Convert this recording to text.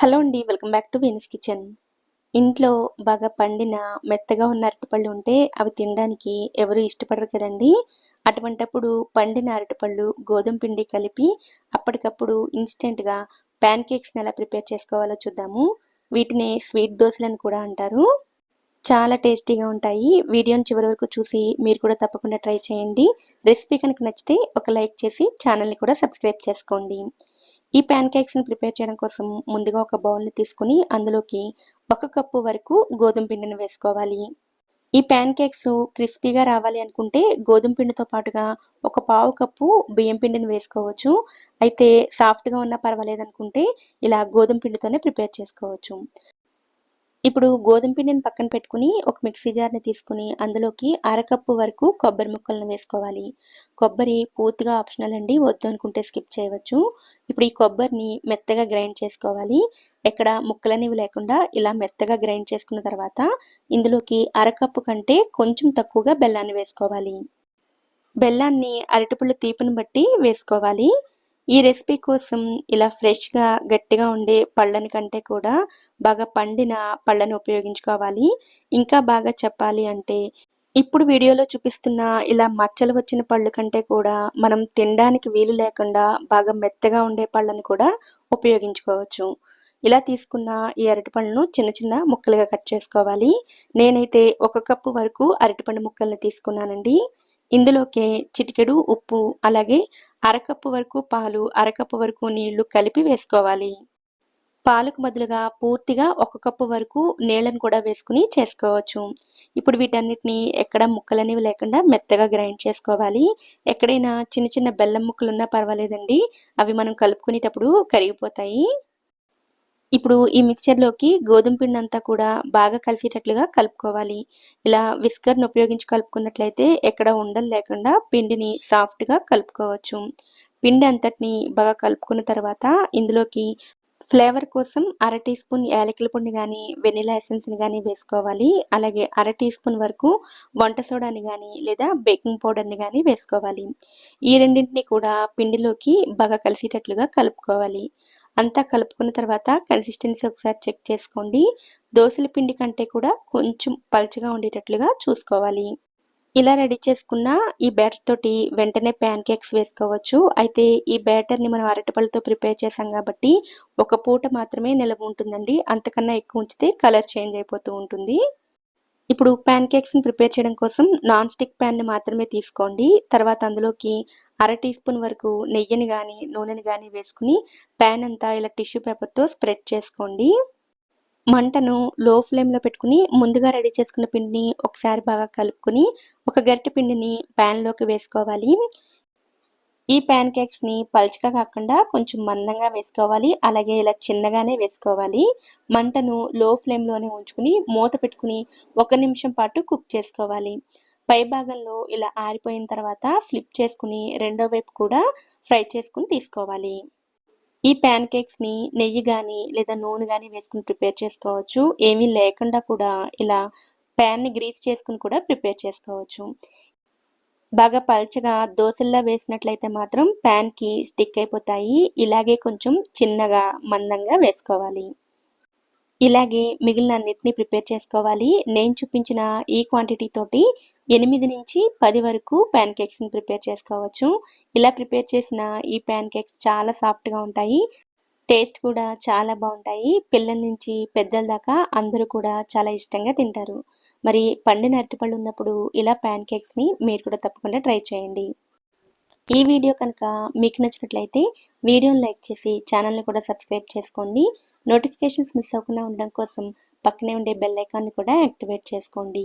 Hello అండి welcome back to Venice kitchen. ఇంట్లో బాగా పండిన మెత్తగా ఉన్న అరటిపళ్ళు ఉంటే అవి తినడానికి ఎవరు ఇష్టపడరు కదండి. అటువంటప్పుడు పండిన అరటిపళ్ళు గోధుమ పిండి కలిపి అప్పటికప్పుడు ఇన్స్టెంట్గా ప్యాన్ కేక్స్ని ఎలా ప్రిపేర్ చేసుకోవాలో చూద్దాము. వీటిని స్వీట్ దోశలని కూడా అంటారు. చాలా టేస్టీగా ఉంటాయి. వీడియోని చివరి వరకు చూసి మీరు కూడా తప్పకుండా ట్రై చేయండి. రెసిపీ కనుక నచ్చితే ఒక లైక్ చేసి ఛానల్ని కూడా సబ్స్క్రైబ్ చేసుకోండి. ఈ ప్యాన్ కేక్స్ని ప్రిపేర్ చేయడం కోసం ముందుగా ఒక బౌల్ని తీసుకుని అందులోకి ఒక కప్పు వరకు గోధుమ పిండిని వేసుకోవాలి. ఈ ప్యాన్ కేక్స్ క్రిస్పీగా రావాలి అనుకుంటే గోధుమ పిండితో పాటుగా ఒక పావు కప్పు బియ్యం పిండిని వేసుకోవచ్చు. అయితే సాఫ్ట్గా ఉన్నా పర్వాలేదు అనుకుంటే ఇలా గోధుమ పిండితోనే ప్రిపేర్ చేసుకోవచ్చు. ఇప్పుడు గోధుమ పిండిని పక్కన పెట్టుకుని ఒక మిక్సీ జార్ని తీసుకుని అందులోకి అరకప్పు వరకు కొబ్బరి ముక్కలను వేసుకోవాలి. కొబ్బరి పూర్తిగా ఆప్షనల్ అండి వద్దు అనుకుంటే స్కిప్ చేయవచ్చు. ఇప్పుడు ఈ కొబ్బరిని మెత్తగా గ్రైండ్ చేసుకోవాలి. ఎక్కడ ముక్కలనేవి లేకుండా ఇలా మెత్తగా గ్రైండ్ చేసుకున్న తర్వాత ఇందులోకి అరకప్పు కంటే కొంచెం తక్కువగా బెల్లాన్ని వేసుకోవాలి. బెల్లాన్ని అరటిపళ్ళు తీపిని బట్టి వేసుకోవాలి. ఈ రెసిపీ కోసం ఇలా ఫ్రెష్గా గట్టిగా ఉండే పళ్ళని కంటే కూడా బాగా పండిన పళ్ళని ఉపయోగించుకోవాలి. ఇంకా బాగా చెప్పాలి అంటే ఇప్పుడు వీడియోలో చూపిస్తున్న ఇలా మచ్చలు వచ్చిన పళ్ళు కంటే కూడా మనం తినడానికి వీలు లేకుండా బాగా మెత్తగా ఉండే పళ్ళను కూడా ఉపయోగించుకోవచ్చు. ఇలా తీసుకున్న ఈ అరటిపండును చిన్న చిన్న ముక్కలుగా కట్ చేసుకోవాలి. నేనైతే ఒక కప్పు వరకు అరటిపండు ముక్కల్ని తీసుకున్నానండి. ఇందులోకి చిటికెడు ఉప్పు అలాగే అరకప్పు వరకు పాలు అరకప్పు వరకు నీళ్ళు కలిపి వేసుకోవాలి. పాలకు బదులుగా పూర్తిగా ఒక కప్పు వరకు నీళ్ళను కూడా వేసుకుని చేసుకోవచ్చు. ఇప్పుడు వీటన్నిటిని ఎక్కడ ముక్కలనేవి లేకుండా మెత్తగా గ్రైండ్ చేసుకోవాలి. ఎక్కడైనా చిన్న చిన్న బెల్లం ముక్కలు ఉన్నా పర్వాలేదండి. అవి మనం కలుపుకునేటప్పుడు కరిగిపోతాయి. ఇప్పుడు ఈ మిక్చర్లోకి గోధుమ పిండి అంతా కూడా బాగా కలిసేటట్లుగా కలుపుకోవాలి. ఇలా విస్కర్ని ఉపయోగించి కలుపుకున్నట్లయితే ఎక్కడ ఉండలు లేకుండా పిండిని సాఫ్ట్గా కలుపుకోవచ్చు. పిండి అంతటిని బాగా కలుపుకున్న తర్వాత ఇందులోకి ఫ్లేవర్ కోసం అర టీ స్పూన్ యాలకుల పొడిని కానీ వెనిలా ఎసెన్స్ని కానీ వేసుకోవాలి. అలాగే అర టీ స్పూన్ వరకు వంట సోడాని కానీ లేదా బేకింగ్ పౌడర్ని కానీ వేసుకోవాలి. ఈ రెండింటిని కూడా పిండిలోకి బాగా కలిసేటట్లుగా కలుపుకోవాలి. అంతా కలుపుకున్న తర్వాత కన్సిస్టెన్సీ ఒకసారి చెక్ చేసుకోండి. దోశల పిండి కంటే కూడా కొంచెం పలుచగా ఉండేటట్లుగా చూసుకోవాలి. ఇలా రెడీ చేసుకున్న ఈ బ్యాటర్ తోటి వెంటనే ప్యాన్ కేక్స్ వేసుకోవచ్చు. అయితే ఈ బ్యాటర్ని మనం అరటిపళ్ళతో ప్రిపేర్ చేసాం కాబట్టి ఒక పూట మాత్రమే నిలవ ఉంటుందండి. అంతకన్నా ఎక్కువ ఉంచితే కలర్ చేంజ్ అయిపోతూ ఉంటుంది. ఇప్పుడు ప్యాన్ కేక్స్ని ప్రిపేర్ చేయడం కోసం నాన్ స్టిక్ ప్యాన్ని మాత్రమే తీసుకోండి. తర్వాత అందులోకి అర టీ స్పూన్ వరకు నెయ్యిని కానీ నూనెని కానీ వేసుకుని ప్యాన్ అంతా ఇలా టిష్యూ పేపర్తో స్ప్రెడ్ చేసుకోండి. మంటను లో ఫ్లేమ్లో పెట్టుకుని ముందుగా రెడీ చేసుకున్న పిండిని ఒకసారి బాగా కలుపుకొని ఒక గరిటె పిండిని ప్యాన్లోకి వేసుకోవాలి. ఈ ప్యాన్ కేక్స్ని పలుచగా కాకుండా కొంచెం మందంగా వేసుకోవాలి. అలాగే ఇలా చిన్నగానే వేసుకోవాలి. మంటను లో ఫ్లేమ్లోనే ఉంచుకుని మూత పెట్టుకుని ఒక నిమిషం పాటు కుక్ చేసుకోవాలి. పై భాగంలో ఇలా ఆరిపోయిన తర్వాత ఫ్లిప్ చేసుకుని రెండో వైపు కూడా ఫ్రై చేసుకుని తీసుకోవాలి. ఈ ప్యాన్ కేక్స్ని నెయ్యి కానీ లేదా నూనె కానీ వేసుకుని ప్రిపేర్ చేసుకోవచ్చు. ఏమీ లేకుండా కూడా ఇలా ప్యాన్ని గ్రీస్ చేసుకుని కూడా ప్రిపేర్ చేసుకోవచ్చు. బాగా పల్చగా దోశల్లో వేసినట్లయితే మాత్రం ప్యాన్కి స్టిక్ అయిపోతాయి. ఇలాగే కొంచెం చిన్నగా మందంగా వేసుకోవాలి. ఇలాగే మిగిలిన అన్నిటిని ప్రిపేర్ చేసుకోవాలి. నేను చూపించిన ఈ క్వాంటిటీ తోటి ఎనిమిది నుంచి పది వరకు ప్యాన్ కేక్స్ని ప్రిపేర్ చేసుకోవచ్చు. ఇలా ప్రిపేర్ చేసిన ఈ ప్యాన్ కేక్స్ చాలా సాఫ్ట్గా ఉంటాయి. టేస్ట్ కూడా చాలా బాగుంటాయి. పిల్లల నుంచి పెద్దల దాకా అందరూ కూడా చాలా ఇష్టంగా తింటారు. మరి పండిన అరటిపళ్ళు ఉన్నప్పుడు ఇలా ప్యాన్ కేక్స్ని మీరు కూడా తప్పకుండా ట్రై చేయండి. ఈ వీడియో కనుక మీకు నచ్చినట్లయితే వీడియోని లైక్ చేసి ఛానల్ని కూడా సబ్స్క్రైబ్ చేసుకోండి. నోటిఫికేషన్స్ మిస్ అవ్వకుండా ఉండడం కోసం పక్కనే ఉండే బెల్ ఐకాన్ని కూడా యాక్టివేట్ చేసుకోండి.